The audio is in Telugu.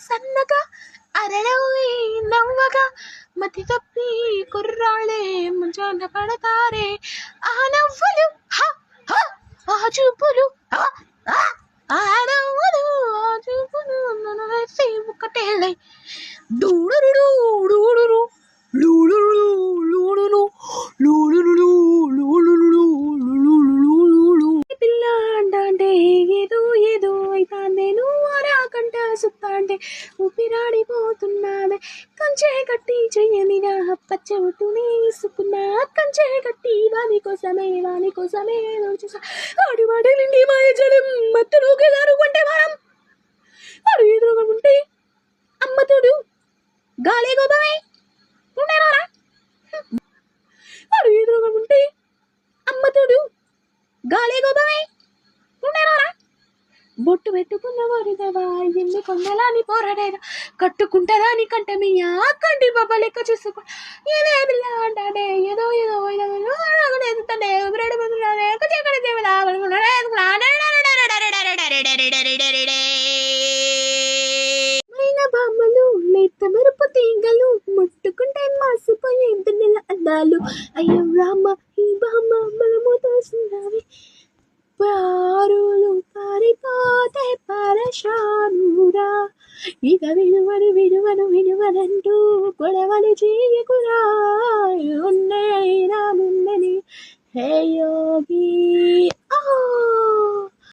సన్నగా అరడవి నవ్వగా మతి తప్పి కుర్రాళ్ళే ముంచాన పడతారే. ఆ నవ్వులు ఆ చూపులు ఆ నవ్వులు ఆ చూపులు నన్ను వేసి ఒకటేలే డూడురుడు డూడురు. అరాకంట సుత్తాంటే ఊపిరాడిపోతున్నావే. కంచే కట్టి చెయ్యనిగా పచ్చ ఒట్టుని వేసుకున్నా కంచే కట్టి వాని కోసమే వాని కోసమే చూసా వాడి వాడేలిండి మాయ జలం మత్తులు గెలారు కొంటే మనం వాడు ఎదురుగా ఉంటే అమ్మతుడు గాలి గోపమే. ఉండేరా వాడు ఎదురుగా ఉంటే అమ్మతుడు గాలి గోపమే. బొట్టు పెట్టుకున్న వారిదవా ఎన్ని కొండలాని పోరాడేదా కట్టుకుంటారా నీ కంట మీ కంటి బాబా లెక్క చూసుకో ఏదే పిల్ల అంటాడే ఏదో ఏదో బామ్మలు లేత మెరుపు తీగలు ముట్టుకుంటే మాసిపోయే నెల అందాలు అయ్యో రామ పరశానురా ఇక విలువను విలువను విలువనంటూ గొడవలు చేయకురా ఉన్నైనా ముందని. హే యోగి